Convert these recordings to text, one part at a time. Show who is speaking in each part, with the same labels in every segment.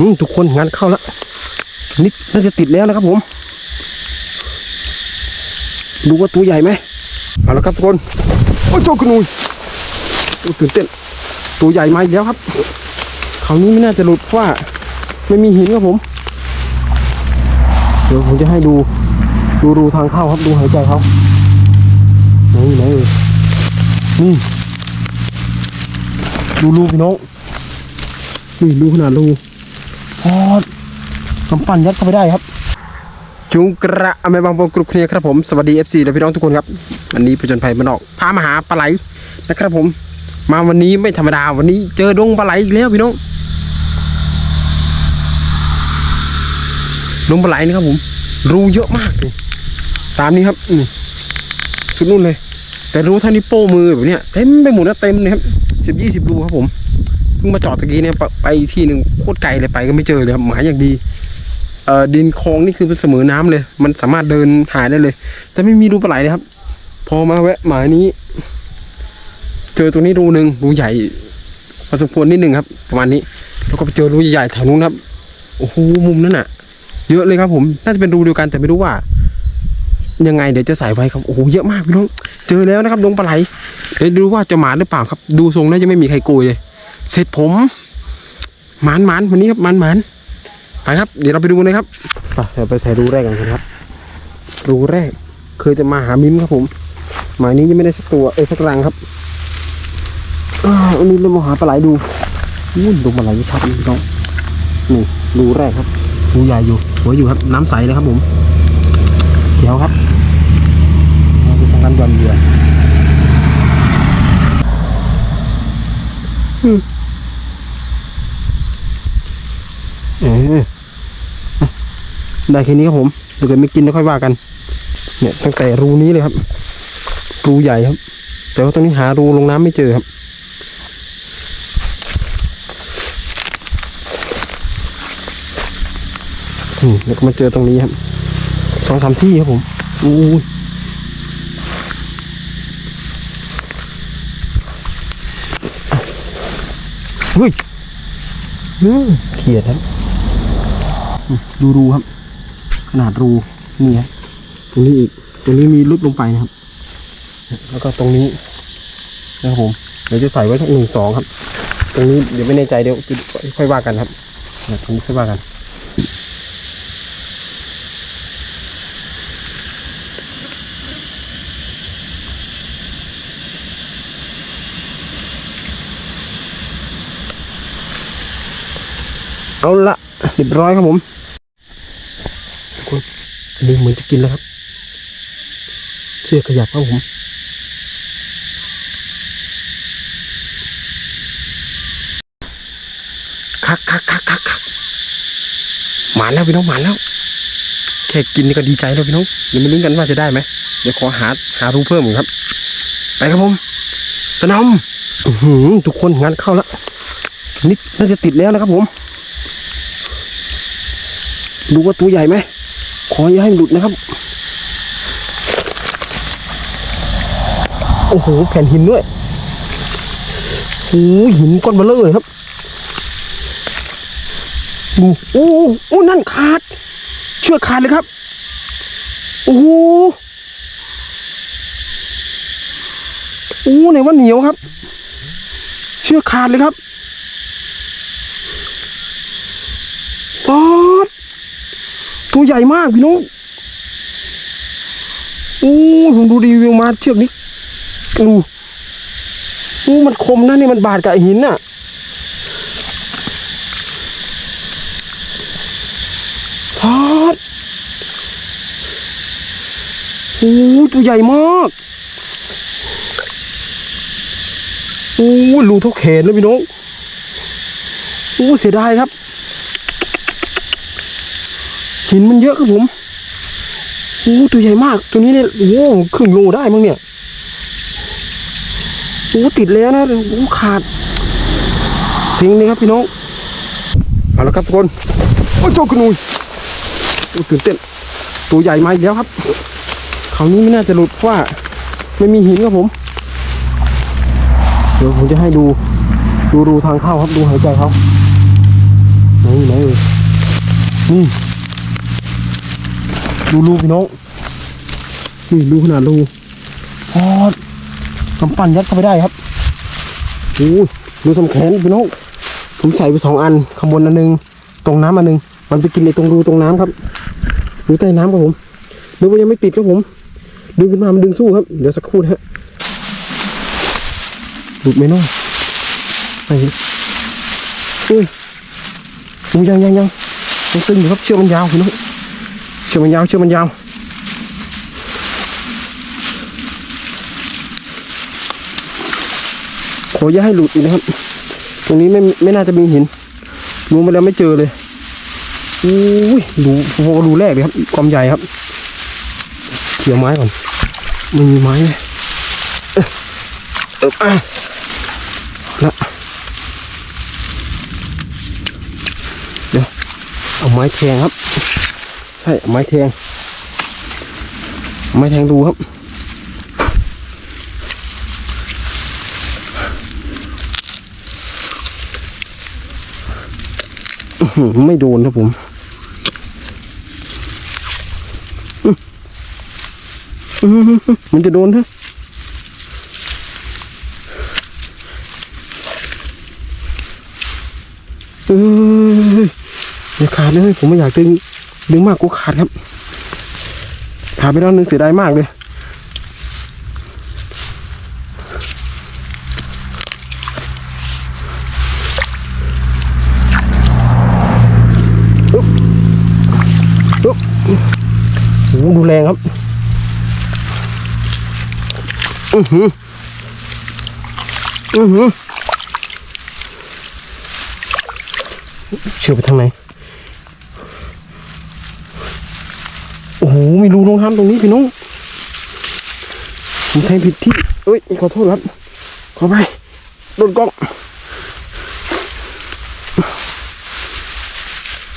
Speaker 1: อืมทุกคนงานเข้าแล้วนี่น่าจะติดแล้วนะครับผม ดูว่าตัวใหญ่ไหมเอาละครับทุกคนโอ้ยโจกระนุยโอ้ตื่นเต้น ตัวใหญ่มาอีกแล้วครับคราวนี้ไม่น่าจะหลุดเพราะว่าไม่มีหินครับผม เดี๋ยวผมจะให้ดูดูรูทางเข้าครับดูหายใจเขาไหนไหนเอ่ยนี่ดูรูพี่น้องนี่ดูขนาดรู พอดกำปั้นยัดเข้าไปได้ครับ จุงกระอเมบางปงกรุบเคลียครับผม สวัสดี FC และพี่น้องทุกคนครับ วันนี้ผจญภัยมานอกพามาหาปลาไหลนะครับผม มาวันนี้ไม่ธรรมดาวันนี้เจอดงปลาไหลอีกแล้วพี่น้องดงปลาไหลนี่ครับผม รูเยอะมากเลยตามนี้ครับนี่สุดนู่นเลย แต่รูเท่านี้โป้มือแบบเนี้ยเต็มไปหมดนะเต็มเลยครับสิบยี่สิบรูครับผม เพิ่งมาจอดตะกี้เนี่ยไปที่หนึ่งโคตรไกลเลยไปก็ไม่เจอเลยครับหมายอย่างดีเอ่อดินคลองนี่คือเสมอน้ำเลย มันสามารถเดินหายได้เลย แต่ไม่มีรูปลาไหลเลยครับ พอมาแวะหมานี้ เจอตรงนี้รูหนึ่งรูใหญ่พอสมควรนิดหนึ่งครับ ประมาณนี้แล้วก็ไปเจอรูใหญ่แถวนู้นครับโอ้โหมุมนั้นอะเยอะเลยครับผมน่าจะเป็นรูเดียวกันแต่ไม่รู้ว่า ยังไงเดี๋ยวจะใส่ไว้ครับโอ้โหเยอะมากพี่น้องเจอแล้วนะครับดงปลาไหลเดี๋ยวดูว่าจะหมาหรือเปล่าครับ ดูทรงแล้วจะไม่มีใครโกยเลย เสร็จผมหมานหมานวันนี้ครับหมานหมานไปครับ เดี๋ยวเราไปดูกันเลยครับไปเดี๋ยวไปใส่รูแรกกันครับ รูแรก เคยจะมาหามิมครับผม หมายนี้ยังไม่ได้สักตัวเอ้ยสักรังครับอาวันนี้เรามาหาปลาไหลดูอุ้ยดูปลาไหลชัดพี่น้องนี่รูแรกครับรูใหญ่อยู่หัวอยู่ครับ น้ำใสเลยครับผมเขียวครับเราจะทำการหย่อนเหยื่อ เออได้แค่นี้ครับผมเดี๋ยวเกิดไม่กินแล้วค่อยว่ากัน เนี่ยตั้งแต่รูนี้เลยครับ รูใหญ่ครับ แต่ว่าตรงนี้หารูลงน้ำไม่เจอครับ อืมแล้วก็มาเจอตรงนี้ครับสองสามที่ครับผมอู้เฮ้ยเขียดครับ ดูรูครับ ขนาดรูนี่ครับตรงนี้อีกตรงนี้มีลึกลงไปนะครับ แล้วก็ตรงนี้นะครับผมเดี๋ยวจะใส่ไว้ทั้งหนึ่งสองครับ ตรงนี้เดี๋ยวไม่แน่ใจเดี๋ยวค่อยว่ากันครับตรงนี้ค่อยว่ากันเอาละ เรียบร้อยครับผมทุกคนอันนี้เหมือนจะกินแล้วครับ เชือกขยับครับผมคักคักคักคักคักหมานแล้วพี่น้องหมานแล้ว แค่กินนี่ก็ดีใจแล้วพี่น้องเดี๋ยวมาลุ้นกันว่าจะได้ไหมเดี๋ยวขอหาหารูเพิ่มครับ ไปครับผมสนอมทุกคนงานเข้าแล้วนี่น่าจะติดแล้วนะครับผม ดูว่าตัวใหญ่ไหมขออย่าให้หลุดนะครับ โอ้โหแผ่นหินด้วยโอ้หินก้อนเบลเลอร์เลยครับดูโอ้โหโอ้นั่นขาด เชือกขาดเลยครับ โอ้โหโอ้ไหนว่าเหนียวครับ เชือกขาดเลยครับป๊อด ตัวใหญ่มากพี่น้องโอ้ยผมดูรีวิวมาเชือกนี้ดูโอ้มันคมนะนี่มันบาดกับหินน่ะพาดโอ้ตัวใหญ่มากโอ้รูเท่าแขนเลยพี่น้องโอ้เสียดายครับ หินมันเยอะครับผมโอ้ตัวใหญ่มาก ตัวนี้เนี่ยโอ้ครึ่งโลได้มั้งเนี่ยโอ้ติดแล้วนะโอ้ขาดสิงเลยครับพี่น้องเอาละครับทุกคนโอ้โจกระนุยโอ้ตื่นเต้นตัวใหญ่มาอีกแล้วครับคราวนี้ไม่น่าจะหลุดเพราะว่าไม่มีหินครับผม เดี๋ยวผมจะให้ดูดูรูทางเข้าครับดูหายใจเขาไหนไหนเอ่ยนี่ ดูรูพี่น้องนี่ดูขนาดรูพอดกำปั้นยัดเข้าไปได้ครับโอ้ยดูสำแขนพี่น้องผมใส่ไปสองอันข้างบนอันหนึงตรงน้ำอันหนึงมันไปกินในตรงรูตรงน้ำครับรูใต้น้ำครับผมนึกว่ายังไม่ติดครับผม ดึงขึ้นมามันดึงสู้ครับ เดี๋ยวสักครู่นะฮะหลุดไหมเน้องไอ้อุ้ยอุ้ยยังยังยังยังตึงอยู่ครับเชือกมันยาวพี่น้อง เชือกมันยาวเชือกมันยาวขออย่าให้หลุดอีกนะครับ ตรงนี้ไม่ไม่น่าจะมีหินรูมาแล้วไม่เจอเลยอุ้ยรูโอ้โหรูแรกเลยครับความใหญ่ครับเกี่ยวไม้ก่อนไม่มีไม้เลยเอ๊ะเอบอะละเดี๋ยวเอาไม้แทงครับ ใช่ไม้แทง ไม้แทงดูครับ ไม่โดนครับผมมันจะโดนฮะเอ้ยอย่าขาดเลยผมไม่อยากดึง ดึงมากกูขาดครับ ขาดไปแล้วนึงเสียดายมากเลย อุ๊บอุ๊บโอ้โหดูแรงครับ อือหือ อือหือเชื่อไปทางไหน โอ้โหมีรูลงน้ำตรงนี้พี่น้องผมแทงผิดที่เอ้ยขอโทษครับ ขอไปโดนกล้อง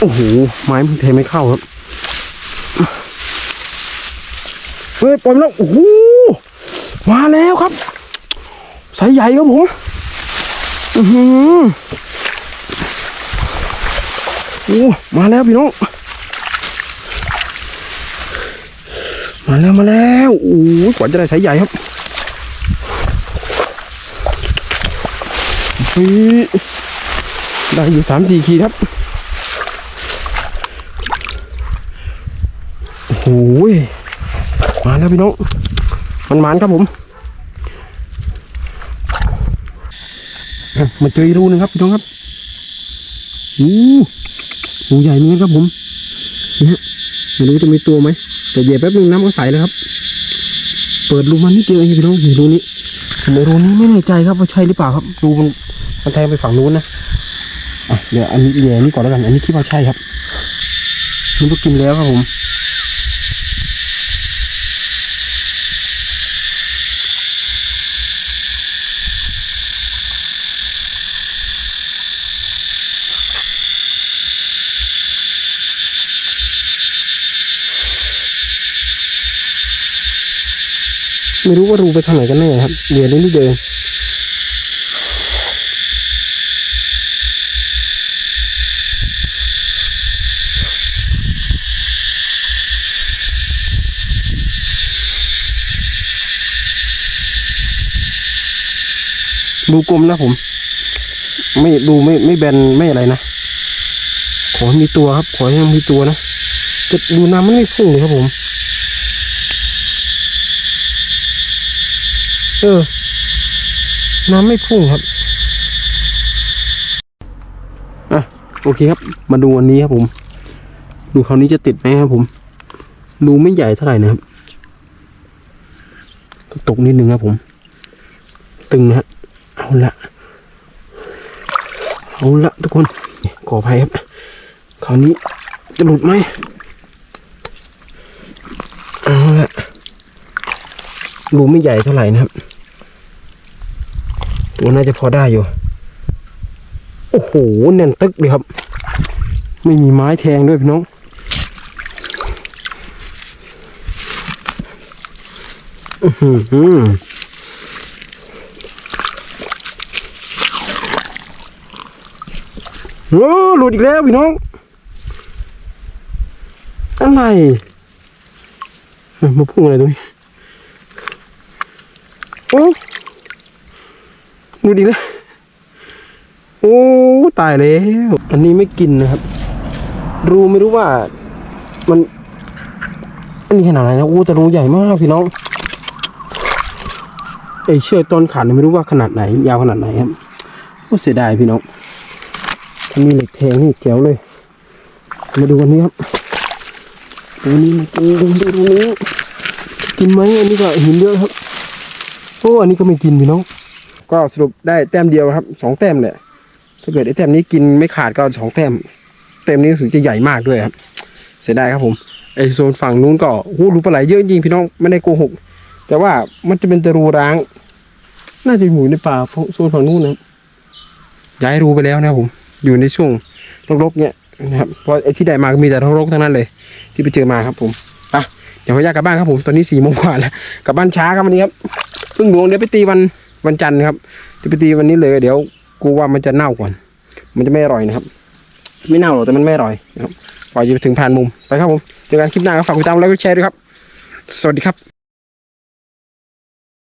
Speaker 1: โอ้โห ไม้มันเทไม่เข้าครับ เฮ้ย ปล่อยมันแล้ว โอ้โห มาแล้วครับ สายใหญ่ครับผม อือหือโอ้มาแล้วพี่น้อง มาแล้วมาแล้วโอ้ยกว่าจะได้สายใหญ่ครับฮ้ยได้อยู่สามสี่ขีดครับโอ้โหมาแล้วพี่น้องมันหมันครับผมมาเจออีรูนึงครับพี่น้องครับอู้หูใหญ่เหมือนกันครับผมนี่ฮะไม่รู้จะมีตัวไหม แต่เหยียบแป๊บนึงน้ำก็ใสแล้วครับ เปิดรูมันนิดเดียวเองพี่น้องเห็นรูนี้ผมในรูนี้ไม่แน่ใจครับว่าใช่หรือเปล่าครับรูมันมันแทงไปฝั่งนู้นนะอะเดี๋ยวอันนี้แย่นี่ก่อนแล้วกัน อันนี้คิดว่าใช่ครับนี่ก็กินแล้วครับผม ไม่รู้ว่ารูไปทางไหนกันแน่ครับเดี๋ยวนี้นี่เดินดูกลมนะผม ไม่ดูไม่ไม่แบนไม่อะไรนะ ขอให้มีตัวครับ ขอให้มีตัวนะจะดูน้ำมันไม่พุ่งเลยครับผม เออ น้ำไม่พุ่งครับ อะ โอเคครับ มาดูอันนี้ครับผม ดูคราวนี้จะติดไหมครับผม ดูไม่ใหญ่เท่าไหร่นะครับ ตกนิดนึงครับผม ตึงนะฮะ เอาละ เอาละทุกคน ขออภัยครับ คราวนี้จะหลุดไหมเอาละ รูไม่ใหญ่เท่าไหร่นะครับ ตัวน่าจะพอได้อยู่ โอ้โหแน่นตึกเลยครับ ไม่มีไม้แทงด้วยพี่น้องอือหือโอ้หลุดอีกแล้วพี่น้อง อะไรมาพุ่งอะไรตรงนี้โอ้ หลุดอีกแล้วโอ้ตายแล้ว อันนี้ไม่กินนะครับ รูไม่รู้ว่า มันอันนี้ขนาดไหนนะโอ้แต่รูใหญ่มากพี่น้องไอเชือกต้นขาดไม่รู้ว่าขนาดไหน ยาวขนาดไหนครับโอ้เสียดายพี่น้องถ้ามีเหล็กแทงนี่แจ๋วเลย มาดูกันนี้ครับดูนี่ดูดูดูดูนี้กินไหมอันนี้ก็หินเยอะครับโอ้อันนี้ก็ไม่กินพี่น้อง ก็สรุปได้แต้มเดียวครับสองแต้มแหละถ้าเกิดไอ้แต้มนี้กินไม่ขาดก็สองแต้มแต้มนี้รู้สึกจะใหญ่มากด้วยครับ เสียดายครับผมไอโซนฝั่งนู้นก็โอ้โหรูปลาไหลเยอะจริงพี่น้องไม่ได้โกหก แต่ว่ามันจะเป็นตะรูร้าง น่าจะอยู่ในป่าโซนฝั่งนู้นนะย้ายรูไปแล้วนะผม อยู่ในช่วงรกๆเนี่ยนะครับเพราะไอ้ที่ได้มาก็มีแต่รกๆทั้งนั้นเลย ที่ไปเจอมาครับผมไปเดี๋ยวขออนุญากลับบ้านครับผมตอนนี้สี่โมงกว่าแล้วกลับบ้านช้าครับวันนี้ครับเพิ่งหลวงเดี๋ยวไปตีวัน วันจันทร์ครับที่ไปตีวันนี้เลย เดี๋ยวกูว่ามันจะเน่าก่อน มันจะไม่อร่อยนะครับ ไม่เน่าหรอกแต่มันไม่อร่อยนะครับพอจะไปถึงผ่านมุมไปครับผมเจอกันคลิปหน้าก็ฝากติดตามแล้วก็แชร์ด้วยครับ สวัสดีครับ